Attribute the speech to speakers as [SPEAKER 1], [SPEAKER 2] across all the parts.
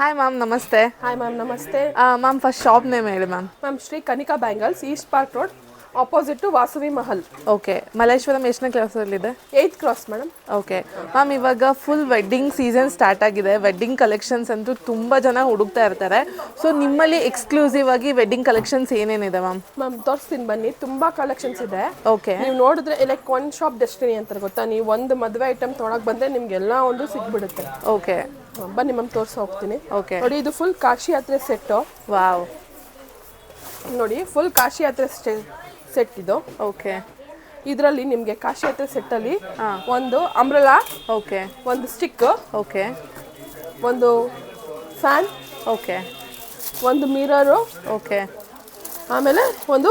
[SPEAKER 1] Hi ma'am ನಮಸ್ತೆ
[SPEAKER 2] hi ma'am ನಮಸ್ತೆ
[SPEAKER 1] ma'am first shop name ಹೇಳಿ ma'am
[SPEAKER 2] ma'am Shri Kanika bangles East Park Road opposite Vasavi Mahal
[SPEAKER 1] okay Malleshwaram ಎಷ್ಟನೇ ಕ್ಲಾಸಲ್ಲಿದೆ
[SPEAKER 2] eighth cross madam
[SPEAKER 1] okay ma'am ಇವಾಗ full wedding season start ಆಗಿದೆ. Wedding collections ಅಂತೂ ತುಂಬ ಜನ ಹುಡುಕ್ತಾ ಇರ್ತಾರೆ. ಸೊ ನಿಮ್ಮಲ್ಲಿ ಎಕ್ಸ್ಕ್ಲೂಸಿವ್ ಆಗಿ ವೆಡ್ಡಿಂಗ್ ಕಲೆಕ್ಷನ್ಸ್ ಏನೇನಿದೆ ಮ್ಯಾಮ್
[SPEAKER 2] ಮ್ಯಾಮ್ ತೋರಿಸ್ತೀನಿ ಬನ್ನಿ. ತುಂಬಾ ಕಲೆಕ್ಷನ್ಸ್ ಇದೆ.
[SPEAKER 1] ಓಕೆ
[SPEAKER 2] ನೀವು ನೋಡಿದ್ರೆ ಲೈಕ್ ಒನ್ ಶಾಪ್ ಡೆಸ್ಟಿನಿ ಅಂತ ಗೊತ್ತಾ? ನೀವು ಒಂದು ಮದುವೆ ಐಟಮ್ ತೊಗೊಳಕ್ ಬಂದ್ರೆ ನಿಮ್ಗೆ ಎಲ್ಲ ಒಂದು ಸಿಗ್ಬಿಡುತ್ತೆ
[SPEAKER 1] ಓಕೆ
[SPEAKER 2] ಬನ್ನಿ ಮ್ಯಾಮ್ ತೋರ್ಸ ಹೋಗ್ತೀನಿ.
[SPEAKER 1] ಓಕೆ
[SPEAKER 2] ನೋಡಿ ಇದು ಫುಲ್ ಕಾಶಿ ಯಾತ್ರೆ ಸೆಟ್ಟು
[SPEAKER 1] ವಾವ್
[SPEAKER 2] ನೋಡಿ ಫುಲ್ ಕಾಶಿ ಯಾತ್ರೆ ಸೆಟ್ ಇದು.
[SPEAKER 1] ಓಕೆ
[SPEAKER 2] ಇದರಲ್ಲಿ ನಿಮಗೆ ಕಾಶಿ ಹತ್ರ ಸೆಟ್ಟಲ್ಲಿ ಒಂದು ಅಂಬ್ರಲಾ
[SPEAKER 1] ಓಕೆ
[SPEAKER 2] ಒಂದು ಸ್ಟಿಕ್
[SPEAKER 1] ಓಕೆ
[SPEAKER 2] ಒಂದು ಫ್ಯಾನ್
[SPEAKER 1] ಓಕೆ
[SPEAKER 2] ಒಂದು ಮಿರರು
[SPEAKER 1] ಓಕೆ
[SPEAKER 2] ಆಮೇಲೆ ಒಂದು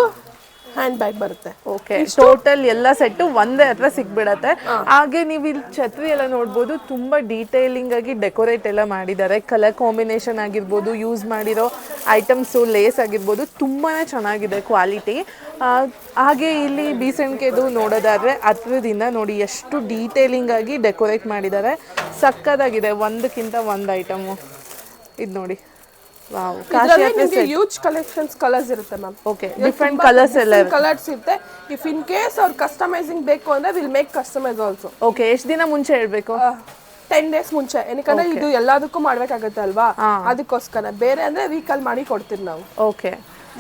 [SPEAKER 2] ಹ್ಯಾಂಡ್ ಬ್ಯಾಗ್ ಬರುತ್ತೆ
[SPEAKER 1] ಓಕೆ ಟೋಟಲ್ ಎಲ್ಲ ಸೆಟ್ಟು ಒಂದೇ ಹತ್ರ ಸಿಕ್ಬಿಡತ್ತೆ ಹಾಗೆ ನೀವು ಇಲ್ಲಿ ಛತ್ರಿ ಎಲ್ಲ ನೋಡ್ಬೋದು ತುಂಬಾ ಡೀಟೇಲಿಂಗ್ ಆಗಿ ಡೆಕೋರೇಟ್ ಎಲ್ಲ ಮಾಡಿದ್ದಾರೆ. ಕಲರ್ ಕಾಂಬಿನೇಷನ್ ಆಗಿರ್ಬೋದು ಯೂಸ್ ಮಾಡಿರೋ ಐಟಮ್ಸು ಲೇಸ್ ಆಗಿರ್ಬೋದು ತುಂಬಾನೇ ಚೆನ್ನಾಗಿದೆ ಕ್ವಾಲಿಟಿ. ಹಾಗೆ ಇಲ್ಲಿ ಬೀಸಣಿಗೆದು ನೋಡೋದಾದ್ರೆ ಹತ್ರದಿಂದ ನೋಡಿ ಎಷ್ಟು ಡೀಟೇಲಿಂಗ್ ಆಗಿ ಡೆಕೋರೇಟ್ ಮಾಡಿದ್ದಾರೆ. ಸಕ್ಕದಾಗಿದೆ ಒಂದಕ್ಕಿಂತ ಒಂದು ಐಟಮು. ಇದು ನೋಡಿ. ವಾವ್ ಕಾಶಿ
[SPEAKER 2] ನಿಮಗೆ ಯೂಜ್ ಕಲೆಕ್ಷನ್ಸ್ ಕಲರ್ಸ್ ಇರುತ್ತೆ ಮ್ಯಾಮ್
[SPEAKER 1] ಓಕೆ ಡಿಫ್ರೆಂಟ್ ಕಲರ್ಸ್ ಎಲ್ಲ
[SPEAKER 2] ಕಲರ್ಸ್ ಇರುತ್ತೆ. ಇಫ್ ಇನ್ ಕೇಸ್ ಅವ್ರು ಕಸ್ಟಮೈಸಿಂಗ್ ಬೇಕು ಅಂದ್ರೆ will make customise also
[SPEAKER 1] okay ಎಷ್ಟು ದಿನ ಮುಂಚೆ ಹೇಳ್ಬೇಕು?
[SPEAKER 2] ಟೆನ್ ಡೇಸ್ ಮುಂಚೆ. ಏನಕ್ಕಂದ್ರೆ ಇದು ಎಲ್ಲದಕ್ಕೂ ಮಾಡ್ಬೇಕಾಗತ್ತೆ ಅಲ್ವಾ? ಅದಕ್ಕೋಸ್ಕರ. ಬೇರೆ ಅಂದ್ರೆ ವೀಕಲ್ ಮಾಡಿ ಕೊಡ್ತೀವಿ ನಾವು.
[SPEAKER 1] ಓಕೆ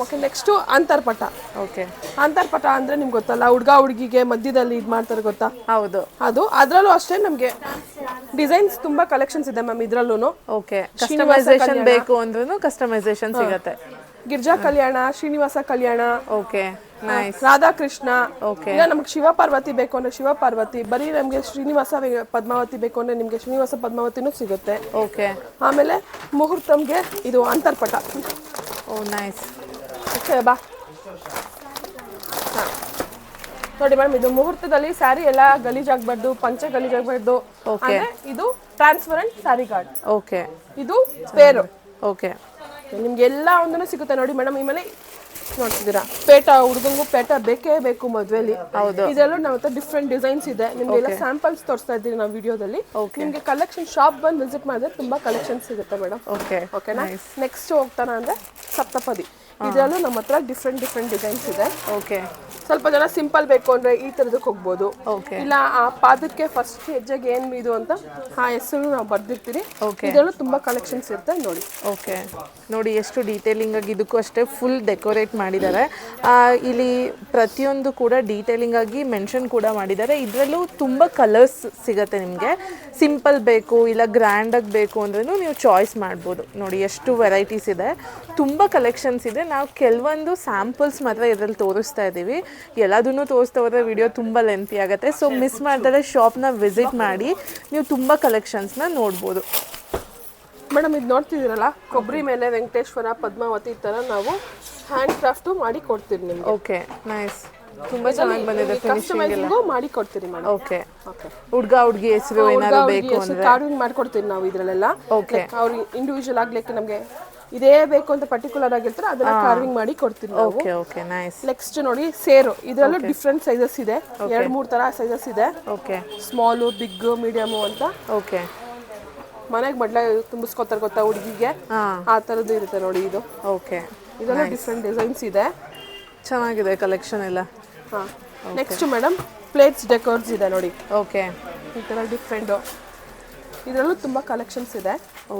[SPEAKER 2] ಓಕೆ ನೆಕ್ಸ್ಟ್ ಅಂತರ್ಪಟ.
[SPEAKER 1] ಓಕೆ
[SPEAKER 2] ಅಂತರ್ಪಟ ಅಂದ್ರೆ ನಿಮ್ಗೆ ಗೊತ್ತಲ್ಲ ಹುಡ್ಗ ಹುಡುಗಿಗೆ ಮಧ್ಯದಲ್ಲಿ ಇದು ಮಾಡ್ತಾರೆ ಗೊತ್ತಾ?
[SPEAKER 1] ಹೌದು.
[SPEAKER 2] ಅದು ಅದರಲ್ಲೂ ಅಷ್ಟೇ ನಮ್ಗೆ ಡಿಸೈನ್ಸ್ ತುಂಬಾ ಕಲೆಕ್ಷನ್ಸ್ ಇದೆ ಮ್ಯಾಮ್ ಇದ್ರಲ್ಲೂ
[SPEAKER 1] ಓಕೆ ಕಸ್ಟಮೈಸೇಷನ್ ಬೇಕು ಅಂದ್ರೂ ಕಸ್ಟಮೈಸೇಷನ್ ಸಿಗತ್ತೆ.
[SPEAKER 2] Girija Kalyana Srinivasa Kalyana
[SPEAKER 1] okay nice
[SPEAKER 2] Radhakrishna
[SPEAKER 1] okay
[SPEAKER 2] ಇಲ್ಲ ನಮ್ಗೆ ಶಿವ ಪಾರ್ವತಿ ಬೇಕು ಅಂದ್ರೆ ಶಿವ ಪಾರ್ವತಿ ಬರೀ ನಮ್ಗೆ ಶ್ರೀನಿವಾಸ ವೆ- ಪದ್ಮಾವತಿ ಬೇಕು ಅಂದ್ರೆ ನಿಮ್ಗೆ ಶ್ರೀನಿವಾಸ ಪದ್ಮಾವತಿನೂ ಸಿಗುತ್ತೆ.
[SPEAKER 1] ಓಕೆ
[SPEAKER 2] ಆಮೇಲೆ ಮುಹೂರ್ತಂಗೆ ಇದು ಅಂತರ್ಪಟ.
[SPEAKER 1] ಓ ನೈಸ್
[SPEAKER 2] ಓಕೆ ಬಾ. ಹಾ. ನೋಡಿ ಮೇಡಮ್ ಇದು ಮುಹೂರ್ತದಲ್ಲಿ ಸ್ಯಾರಿ ಎಲ್ಲ ಗಲೀಜಾಗಬಾರ್ದು ಪಂಚೆ ಗಲೀಜಾಗಬಾರ್ದು ಅಂದ್ರೆ ಇದು ಟ್ರಾನ್ಸ್ಪರೆಂಟ್ ಸ್ಯಾರಿ ಗಾರ್ಡ್
[SPEAKER 1] ಓಕೆ
[SPEAKER 2] ಇದು ಸ್ಪೇರ್
[SPEAKER 1] ಓಕೆ
[SPEAKER 2] ನಿಮ್ಗೆ ಎಲ್ಲ ಒಂದೂ ಸಿಗುತ್ತೆ ನೋಡಿ ಮೇಡಮ್ ಮೇಲೆ ನೋಡ್ತಿದ್ದೀರಾ? ಪೇಟ ಹುಡುಗಂಗು ಪೇಟ ಬೇಕೇ ಬೇಕು ಮದುವೆಲಿ.
[SPEAKER 1] ಹೌದು.
[SPEAKER 2] ಇದೆಲ್ಲ ನಮ್ಮ ಹತ್ರ ಡಿಫ್ರೆಂಟ್ ಡಿಸೈನ್ಸ್ ಇದೆ. ನಿಮ್ಗೆಲ್ಲ ಸ್ಯಾಂಪಲ್ಸ್ ತೋರಿಸ್ತಾ ಇದ್ದೀವಿ ನಾವು ವಿಡಿಯೋದಲ್ಲಿ ನಿಮ್ಗೆ ಕಲೆಕ್ಷನ್ ಶಾಪ್ ಬಂದು ವಿಸಿಟ್ ಮಾಡಿದ್ರೆ ತುಂಬಾ ಕಲೆಕ್ಷನ್ ಸಿಗುತ್ತೆ ಮೇಡಮ್.
[SPEAKER 1] ಓಕೆ
[SPEAKER 2] ಓಕೆನಾ ನೆಕ್ಸ್ಟ್ ಹೋಗ್ತಾನ ಅಂದ್ರೆ ಸಪ್ತಪದಿ. ಇದರಲ್ಲೂ ನಮ್ಮ ಹತ್ರ ಡಿಫ್ರೆಂಟ್ ಡಿಫ್ರೆಂಟ್ ಡಿಸೈನ್ಸ್ ಇದೆ.
[SPEAKER 1] ಓಕೆ.
[SPEAKER 2] ಸ್ವಲ್ಪ ಜನ ಸಿಂಪಲ್ ಬೇಕು ಅಂದ್ರೆ ಈ ತರದಕ್ಕೆ ಹೋಗ್ಬೋದು.
[SPEAKER 1] ಓಕೆ.
[SPEAKER 2] ಇಲ್ಲ ಆ ಪಾದಕ್ಕೆ ಫಸ್ಟ್ ಹೆಜ್ಜೆಗೆ ಏನ್ ಇದು ಅಂತ ಆ ಹೆಸರು ನಾವು ಬರ್ದಿರ್ತೀರಿ.
[SPEAKER 1] ಓಕೆ.
[SPEAKER 2] ಇದರಲ್ಲೂ ತುಂಬಾ ಕಲೆಕ್ಷನ್ಸ್ ಇರುತ್ತೆ ನೋಡಿ.
[SPEAKER 1] ಓಕೆ. ನೋಡಿ ಎಷ್ಟು ಡೀಟೇಲಿಂಗ್ ಆಗಿ ಇದಕ್ಕೂ ಅಷ್ಟೇ ಫುಲ್ ಡೆಕೋರೇಟ್ ಮಾಡಿದ್ದಾರೆ. ಇಲ್ಲಿ ಪ್ರತಿಯೊಂದು ಕೂಡ ಡೀಟೇಲಿಂಗ್ ಆಗಿ ಮೆನ್ಷನ್ ಕೂಡ ಮಾಡಿದ್ದಾರೆ. ಇದರಲ್ಲೂ ತುಂಬ ಕಲರ್ಸ್ ಸಿಗತ್ತೆ ನಿಮಗೆ. ಸಿಂಪಲ್ ಬೇಕು ಇಲ್ಲ ಗ್ರ್ಯಾಂಡಾಗಿ ಬೇಕು ಅಂದ್ರೂ ನೀವು ಚಾಯ್ಸ್ ಮಾಡ್ಬೋದು. ನೋಡಿ ಎಷ್ಟು ವೆರೈಟೀಸ್ ಇದೆ. ತುಂಬ ಕಲೆಕ್ಷನ್ಸ್ ಇದೆ. ನಾವು ಕೆಲವೊಂದು ಸ್ಯಾಂಪಲ್ಸ್ ಮಾತ್ರ ಇದರಲ್ಲಿ ತೋರಿಸ್ತಾ ಇದ್ದೀವಿ ಎಲ್ಲದನ್ನು ತೋರಿಸ್ತಾ ಹೋದ್ರೆ ವಿಡಿಯೋ ತುಂಬ ಲೆಂತಿ ಆಗುತ್ತೆ. ಸೊ ಮಿಸ್ ಮಾಡ್ತಾರೆ ಶಾಪ್ನ ವಿಸಿಟ್ ಮಾಡಿ ನೀವು ತುಂಬ ಕಲೆಕ್ಷನ್ಸ್ನ ನೋಡ್ಬೋದು.
[SPEAKER 2] ಮೇಡಮ್ ಇದು ನೋಡ್ತಿದ್ದೀರಲ್ಲ ಕೊಬ್ಬರಿ ಮೇಲೆ ವೆಂಕಟೇಶ್ವರ ಪದ್ಮಾವತಿ ಥರ ನಾವು ಹ್ಯಾಂಡ್ ಕ್ರಾಫ್ಟು ಮಾಡಿ ಕೊಡ್ತೀವಿ ನಿಮ್ಗೆ.
[SPEAKER 1] ಓಕೆ ನೈಸ್ ತುಂಬಾ ಚೆನ್ನಾಗಿ ಬಂದಿದೆ ಎಲ್ಲ.
[SPEAKER 2] ಮಾಡಿ ಕೊಡ್ತೀರಿ ಮೇಡಮ್.
[SPEAKER 1] ಓಕೆ
[SPEAKER 2] ಓಕೆ
[SPEAKER 1] ಹುಡ್ಗ ಹುಡ್ಗಿ ಹೆಸರು ಏನಾದ್ರು ಬೇಕು ಅಂದ್ರೆ.
[SPEAKER 2] ಕಾರ್ವಿಂಗ್ ಮಾಡ್ಕೊಡ್ತೀವಿ ನಾವು ಇದರಲ್ಲೆಲ್ಲ.
[SPEAKER 1] ಓಕೆ
[SPEAKER 2] ಅವ್ರಿಗೆ ಇಂಡಿವಿಜುವಲ್ ಆಗ್ಲಿಕ್ಕೆ ನಮಗೆ ಇದೇ ಬೇಕು ಅಂತ ಪರ್ಟಿಕ್ಯುಲರ್ ಆಗಿರ್ತಾರೆ ಅದನ್ನ ಕಾರ್ವಿಂಗ್ ಮಾಡಿ ಕೊಡ್ತೀನಿ ನಾವು.
[SPEAKER 1] ಓಕೆ ಓಕೆ ನೈಸ್
[SPEAKER 2] ನೆಕ್ಸ್ಟ್ ನೋಡಿ ಸೇರು. ಇದರಲ್ಲೂ ಡಿಫ್ರೆಂಟ್ ಸೈಜಸ್ ಇದೆ. ಎರಡು ಮೂರು ತರ ಸೈಜಸ್ ಇದೆ.
[SPEAKER 1] ಓಕೆ
[SPEAKER 2] ಸ್ಮಾಲು ಬಿಗ್ ಮೀಡಿಯಮು ಅಂತ.
[SPEAKER 1] ಓಕೆ
[SPEAKER 2] ಮನೆಗೆ ಮಡ್ಲ ತುಂಬಿಸ್ಕೊತಾರೆ ಗೊತ್ತಾ ಹುಡುಗಿಗೆ? ಆ. ಥರದ್ದು ಇರುತ್ತೆ ನೋಡಿ ಇದು.
[SPEAKER 1] ಓಕೆ
[SPEAKER 2] ಇದೆಲ್ಲ ಡಿಫ್ರೆಂಟ್ ಡಿಸೈನ್ಸ್ ಇದೆ.
[SPEAKER 1] ಚೆನ್ನಾಗಿದೆ ಕಲೆಕ್ಷನ್ ಎಲ್ಲ.
[SPEAKER 2] ಹಾಂ. ನೆಕ್ಸ್ಟ್ ಮೇಡಮ್ ಪ್ಲೇಟ್ಸ್ ಡೆಕೋರ್ಸ್ ಇದೆ ನೋಡಿ.
[SPEAKER 1] ಓಕೆ
[SPEAKER 2] ಈ ಥರ ಡಿಫ್ರೆಂಟು ಇದರಲ್ಲೂ ತುಂಬ ಕಲೆಕ್ಷನ್ಸ್ ಇದೆ.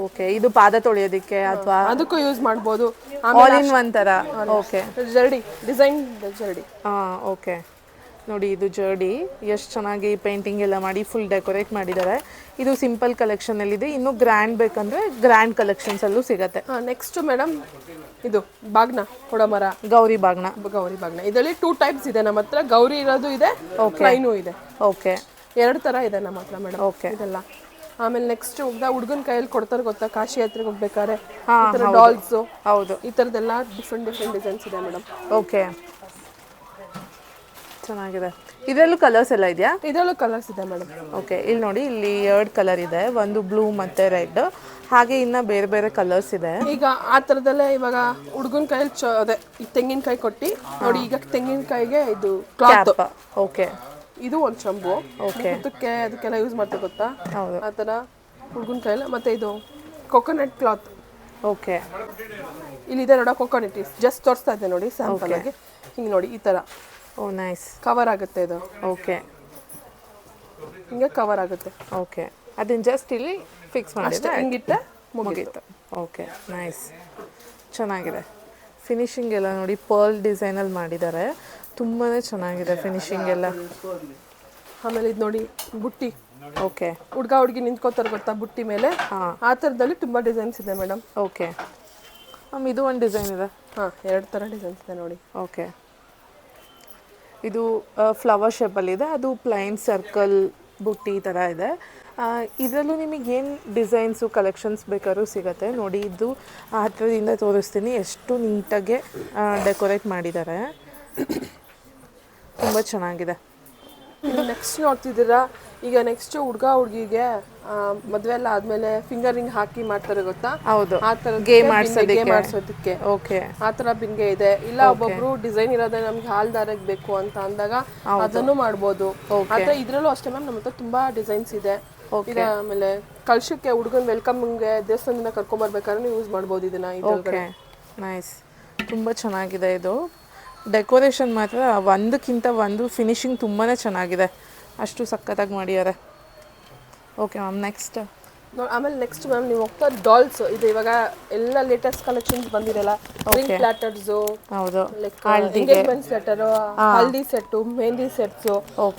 [SPEAKER 1] ಓಕೆ ಇದು ಪಾದ ತೊಳೆಯೋದಕ್ಕೆ ಅಥವಾ
[SPEAKER 2] ಅದಕ್ಕೂ ಯೂಸ್ ಮಾಡ್ಬೋದು.
[SPEAKER 1] ಆಲ್ ಇನ್ ಒನ್ ಥರ ಓಕೆ
[SPEAKER 2] ಜರ್ಡಿ ಡಿಸೈನ್ ಜರ್ಡಿ.
[SPEAKER 1] ಹಾಂ ಓಕೆ ನೋಡಿ ಇದು ಜರ್ಡಿ. ಎಷ್ಟು ಚೆನ್ನಾಗಿ ಪೇಂಟಿಂಗ್ ಎಲ್ಲ ಮಾಡಿ ಫುಲ್ ಡೆಕೋರೇಟ್ ಮಾಡಿದ್ದಾರೆ. ಇದು ಸಿಂಪಲ್ ಕಲೆಕ್ಷನಲ್ಲಿದೆ ಇನ್ನು ಗ್ರ್ಯಾಂಡ್ ಬೇಕಂದ್ರೆ ಗ್ರ್ಯಾಂಡ್ ಕಲೆಕ್ಷನ್ಸಲ್ಲೂ ಸಿಗತ್ತೆ.
[SPEAKER 2] ನೆಕ್ಸ್ಟ್ ಮೇಡಮ್ ಇದು ಬಾಗ್ನ ಕೊಡಮರ.
[SPEAKER 1] ಗೌರಿ ಬಾಗ್ನ.
[SPEAKER 2] ಗೌರಿ ಬಾಗ್ನ. ಇದರಲ್ಲಿ ಟೂ ಟೈಪ್ಸ್ ಇದೆ ನಮ್ಮ ಹತ್ರ. ಗೌರಿ ಇರೋದು ಇದೆ ಓಕೆ ಇದೆ.
[SPEAKER 1] ಓಕೆ
[SPEAKER 2] ಎರಡು ಥರ ಇದೆ ನಮ್ಮ ಹತ್ರ ಮೇಡಮ್
[SPEAKER 1] ಓಕೆ
[SPEAKER 2] ಇದೆಲ್ಲ. ಆಮೇಲೆ ನೆಕ್ಸ್ಟ್ ಹುಡ್ಗ ಹುಡುಗನ ಕೈಯಲ್ಲಿ ಕೊಡ್ತಾರೆ ಗೊತ್ತಾ? ಕಾಶಿ ಯಾತ್ರೆಗೆ ಹೋಗ್ಬೇಕಾದ್ರೆ. ಈ ಥರ ಡಾಲ್ಸು
[SPEAKER 1] ಹೌದು.
[SPEAKER 2] ಈ ಥರದ್ದೆಲ್ಲ ಡಿಫ್ರೆಂಟ್ ಡಿಫ್ರೆಂಟ್ ಡಿಸೈನ್ಸ್ ಇದೆ ಮೇಡಮ್
[SPEAKER 1] ಓಕೆ ಚೆನ್ನಾಗಿದೆ. ಇದರಲ್ಲೂ ಕಲರ್ಸ್ ಎಲ್ಲ ಇದೆಯಾ?
[SPEAKER 2] ಇದರಲ್ಲೂ ಕಲರ್ಸ್ ಇದೆ ಮೇಡಮ್
[SPEAKER 1] ಓಕೆ ಇಲ್ಲಿ ನೋಡಿ ಇಲ್ಲಿ ಎರಡು ಕಲರ್ ಇದೆ. ಒಂದು ಬ್ಲೂ ಮತ್ತೆ ರೆಡ್ ಹಾಗೆ ಇನ್ನ ಬೇರೆ ಬೇರೆ ಕಲರ್ಸ್ ಇದೆ.
[SPEAKER 2] ಈಗ ಆ ಥರದಲ್ಲೇ ಇವಾಗ ಹುಡ್ಗನ್ ಕೈಯಲ್ಲಿ ಅದೇ ತೆಂಗಿನಕಾಯಿ ಕೊಟ್ಟು ನೋಡಿ ಈಗ ತೆಂಗಿನಕಾಯಿಗೆ ಇದು ಕ್ಲಾತ್
[SPEAKER 1] ಓಕೆ
[SPEAKER 2] ಇದು ಒಂದು ಚಂಬು.
[SPEAKER 1] ಓಕೆ
[SPEAKER 2] ಅದಕ್ಕೆ ಅದಕ್ಕೆಲ್ಲ ಯೂಸ್ ಮಾಡ್ತಾ ಗೊತ್ತಾ?
[SPEAKER 1] ಹೌದು.
[SPEAKER 2] ಆ ಥರ ಹುಡುಗನ ಕೈಯಲ್ಲಿ ಮತ್ತೆ ಇದು ಕೊಕೊನಟ್ ಕ್ಲಾತ್
[SPEAKER 1] ಓಕೆ
[SPEAKER 2] ಇಲ್ಲಿದೆ ನೋಡ ಕೊಕೊನಿಟೀಸ್ ಜಸ್ಟ್ ತೋರಿಸ್ತಾ ಇದ್ದೆ ನೋಡಿ ಸ್ಯಾಂಪಲ್ ಆಗಿ. ಹಿಂಗೆ ನೋಡಿ ಈ ಥರ.
[SPEAKER 1] ಓ ನೈಸ್
[SPEAKER 2] ಕವರ್ ಆಗುತ್ತೆ ಇದು.
[SPEAKER 1] ಓಕೆ
[SPEAKER 2] ಹಿಂಗೆ ಕವರ್ ಆಗುತ್ತೆ.
[SPEAKER 1] ಓಕೆ ಅದನ್ನ ಜಸ್ಟ್ ಇಲ್ಲಿ ಫಿಕ್ಸ್ ಮಾಡಿದ್ರೆ
[SPEAKER 2] ಹಿಂಗಿಟ್ಟೆ ಮುಗೀತು.
[SPEAKER 1] ಓಕೆ ನೈಸ್ ಚೆನ್ನಾಗಿದೆ. ಫಿನಿಶಿಂಗ್ ಎಲ್ಲ ನೋಡಿ ಪರ್ಲ್ ಡಿಸೈನಲ್ಲಿ ಮಾಡಿದ್ದಾರೆ. ತುಂಬಾ ಚೆನ್ನಾಗಿದೆ ಫಿನಿಶಿಂಗ್ ಎಲ್ಲ.
[SPEAKER 2] ಆಮೇಲೆ ಇದು ನೋಡಿ ಬುಟ್ಟಿ.
[SPEAKER 1] ಓಕೆ.
[SPEAKER 2] ಹುಡ್ಗ ಹುಡುಗಿ ನಿಂತ್ಕೋತಾರೆ ಗೊತ್ತಾ ಬುಟ್ಟಿ ಮೇಲೆ?
[SPEAKER 1] ಹಾಂ.
[SPEAKER 2] ಆ ಥರದಲ್ಲಿ ತುಂಬ ಡಿಸೈನ್ಸ್ ಇದೆ ಮೇಡಮ್.
[SPEAKER 1] ಓಕೆ. ಮ್ಯಾಮ್ ಇದು ಒಂದು ಡಿಸೈನ್ ಇದೆ.
[SPEAKER 2] ಹಾಂ ಎರಡು ಥರ ಡಿಸೈನ್ಸ್ ಇದೆ ನೋಡಿ.
[SPEAKER 1] ಓಕೆ. ಇದು ಫ್ಲವರ್ ಶೇಪಲ್ಲಿದೆ ಅದು ಪ್ಲೈನ್ ಸರ್ಕಲ್ ಬುಟ್ಟಿ ಥರ ಇದೆ. ಇದರಲ್ಲೂ ನಿಮಗೆ ಏನು ಡಿಸೈನ್ಸು ಕಲೆಕ್ಷನ್ಸ್ ಬೇಕಾದ್ರೂ ಸಿಗುತ್ತೆ? ನೋಡಿ ಇದು ಹತ್ತಿರದಿಂದ ತೋರಿಸ್ತೀನಿ. ಎಷ್ಟು ನೀಟಾಗೆ ಡೆಕೋರೇಟ್ ಮಾಡಿದ್ದಾರೆ. ತುಂಬ ಚೆನ್ನಾಗಿದೆ.
[SPEAKER 2] ಇದು ನೆಕ್ಸ್ಟ್ ನೋಡ್ತಿದ್ದೀರಾ? ಈಗ ನೆಕ್ಸ್ಟ್ ಹುಡುಗ ಹುಡುಗಿಗೆ ಮದುವೆ ಎಲ್ಲ ಆದ್ಮೇಲೆ ಫಿಂಗರ್ ರಿಂಗ್ ಹಾಕಿ ಮಾಡ್ತಾರೆ ಗೊತ್ತಾ?
[SPEAKER 1] ಹೌದು. ಆತರ ಆಡ್ಸೋದಕ್ಕೆ.
[SPEAKER 2] ಮಾಡಿಸೋದಕ್ಕೆ.
[SPEAKER 1] ಓಕೆ.
[SPEAKER 2] ಆ ತರ ಬಿನ್ಗೆ ಇದೆ. ಇಲ್ಲ ಒಬ್ಬೊಬ್ರು ಡಿಸೈನ್ ಇರೋದೆ ನಮ್ಗೆ ಹಾಲ್ ದಾರಕ್ಕೆ ಬೇಕು ಅಂತ ಅಂದಾಗ ಅದನ್ನು ಮಾಡ್ಬೋದು. ಆದ್ರೆ ಇದ್ರಲ್ಲೂ ಅಷ್ಟೇ ಮ್ಯಾಮ್ ನಮ್ಮ ಹತ್ರ ತುಂಬಾ ಡಿಸೈನ್ಸ್ ಇದೆ. ಈಗ ಆಮೇಲೆ ಕಳ್ಸಕ್ಕೆ ಹುಡುಗನ್ ವೆಲ್ಕಮ್ಗೆ ದೇವಸ್ಥಾನದಿಂದ ಕರ್ಕೊಂಡ್ ಬರ್ಬೇಕಾದ್ರೆ ಯೂಸ್ ಮಾಡ್ಬೋದು ಇದನ್ನ
[SPEAKER 1] ಓಕೆ. ನೈಸ್ ತುಂಬಾ ಚೆನ್ನಾಗಿದೆ ಇದು. ಡೆಕೋರೇಷನ್ ಮಾತ್ರ ಒಂದಕ್ಕಿಂತ ಒಂದು ಫಿನಿಶಿಂಗ್ ತುಂಬಾ ಚೆನ್ನಾಗಿದೆ. ಅಷ್ಟು ಸಖತ್ತಾಗಿ ಮಾಡಿದ್ದಾರೆ. ಓಕೆ ಮ್ಯಾಮ್ ನೆಕ್ಸ್ಟ್
[SPEAKER 2] ಆಮೇಲೆ ನೆಕ್ಸ್ಟ್ ಮ್ಯಾಮ್ ನೀವು ಹೋಗ್ತಾ ಡಾಲ್ಸ್ ಇದು ಇವಾಗ ಎಲ್ಲ ಲೇಟೆಸ್ಟ್ ಕಲೆಕ್ಷನ್ಸ್ ಬಂದಿರಲ್ಲ ರಿಂಗ್ ಪ್ಲಾಟರ್ಸ್
[SPEAKER 1] ಹೌದು.
[SPEAKER 2] Like engagement set haldi set mehndi sets.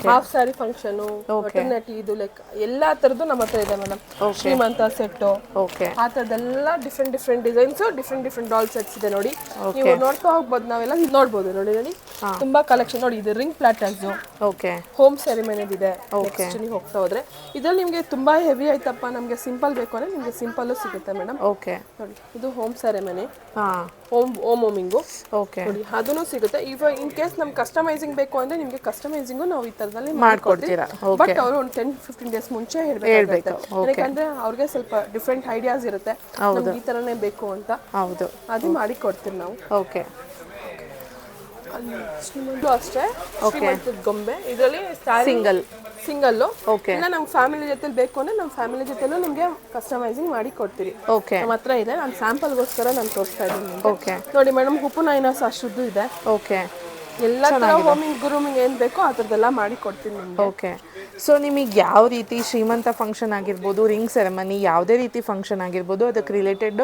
[SPEAKER 2] Half sari function maternity ಇದು ಲೈಕ್ ಎಲ್ಲಾ ತರದ್ದು ನಮ್ಮ ಹತ್ರ ಇದೆ ಮೇಡಮ್ ಶ್ರೀಮಂತ ಸೆಟ್
[SPEAKER 1] ಓಕೆ
[SPEAKER 2] ಆ ತರದೆಲ್ಲ different different designs different different doll sets ಇದೆ ನೋಡಿ. ನೀವು ನೋಡ್ತಾ ಹೋಗ್ಬೋದು ನಾವೆಲ್ಲ ಇದು ನೋಡ್ಬೋದು ನೋಡಿ ನೋಡಿ ತುಂಬಾ ಕಲೆಕ್ಷನ್ ನೋಡಿ ಇದು ring platters
[SPEAKER 1] okay
[SPEAKER 2] home ceremony ಇದೆ. ನೀವು ಹೋಗ್ತಾ ಹೋದ್ರೆ. ಇದ್ರಲ್ಲಿ ನಿಮಗೆ ತುಂಬಾ ಹೆವಿ ಆಯ್ತಪ್ಪ ನಮಗೆ ಸಿಂಪಲ್ ಬೇಕು ಅಂದ್ರೆ ನಿಮಗೆ ಸಿಂಪಲ್ಲು ಸಿಗುತ್ತೆ ಮೇಡಮ್
[SPEAKER 1] ಓಕೆ
[SPEAKER 2] ನೋಡಿ ಇದು ಹೋಮ್ ಸೆರೆಮನಿ
[SPEAKER 1] ಹಾಂ.
[SPEAKER 2] ಹೋಮ್ ಹೋಮ್ ಹೋಮಿಂಗು
[SPEAKER 1] ಓಕೆ
[SPEAKER 2] ನೋಡಿ ಅದನ್ನು ಸಿಗುತ್ತೆ. ಇವಾಗ ಇನ್ ಕೇಸ್ ನಮ್ಗೆ ಕಸ್ಟಮೈಸಿಂಗ್ ಬೇಕು ಅಂದ್ರೆ ನಿಮಗೆ ಕಸ್ಟಮೈಸಿಂಗು ನಾವು ಈ ತರದಲ್ಲಿ
[SPEAKER 1] ಮಾಡ್ಕೊಡ್ತೀರಾ?
[SPEAKER 2] ಬಟ್ ಅವರು ಒಂದು ಟೆನ್ ಫಿಫ್ಟೀನ್ ಡೇಸ್ ಮುಂಚೆ ಹೇಳ್ಬೇಕು. ಯಾಕಂದ್ರೆ ಅವ್ರಿಗೆ ಸ್ವಲ್ಪ ಡಿಫ್ರೆಂಟ್ ಐಡಿಯಾಸ್ ಇರುತ್ತೆ. ನಮ್ಗೆ ಈ ತರನೇ ಬೇಕು ಅಂತ.
[SPEAKER 1] ಹೌದು.
[SPEAKER 2] ಅದು ಮಾಡಿ ಕೊಡ್ತೀವಿ ನಾವು.
[SPEAKER 1] ಓಕೆ
[SPEAKER 2] ಅಷ್ಟೇ. ಗೊಂಬೆ. ಇದರಲ್ಲಿ
[SPEAKER 1] ಸಿಂಗಲ್
[SPEAKER 2] ಸಿಂಗಲ್
[SPEAKER 1] ಓಕೆ
[SPEAKER 2] ಇಲ್ಲ ನಮ್ಮ ಫ್ಯಾಮಿಲಿ ಜೊತೆಲಿ ಬೇಕು ಅಂದ್ರೆ ನಮ್ಮ ಫ್ಯಾಮಿಲಿ ಜೊತೆಲೂ ನಿಮಗೆ ಕಸ್ಟಮೈಸಿಂಗ್ ಮಾಡಿ ಕೊಡ್ತೀರಿ.
[SPEAKER 1] ಓಕೆ
[SPEAKER 2] ನಮ್ಮ ಹತ್ರ ಇದೆ. ನಾನು ಸ್ಯಾಂಪಲ್ಗೋಸ್ಕರ ನಾನು ತೋರಿಸ್ತಾ ಇದ್ದೀನಿ
[SPEAKER 1] ಓಕೆ
[SPEAKER 2] ನೋಡಿ ಮೇಡಮ್ ಉಪ್ಪುನಾಯಿನ ಅಷ್ಟುದ್ದು ಇದೆ.
[SPEAKER 1] ಓಕೆ
[SPEAKER 2] ಎಲ್ಲ ತರ ಹೋಮಿಂಗ್ ಗುರೂಮಿಂಗ್ ಏನ್ ಬೇಕೋ ಆ ಥರದ್ದೆಲ್ಲ ಮಾಡಿ ಕೊಡ್ತೀನಿ ನಿಮ್ಗೆ.
[SPEAKER 1] ಓಕೆ ಸೊ ನಿಮಗೆ ಯಾವ ರೀತಿ ಶ್ರೀಮಂತ ಫಂಕ್ಷನ್ ಆಗಿರ್ಬೋದು ರಿಂಗ್ ಸೆರೆಮನಿ ಯಾವುದೇ ರೀತಿ ಫಂಕ್ಷನ್ ಆಗಿರ್ಬೋದು ಅದಕ್ಕೆ ರಿಲೇಟೆಡ್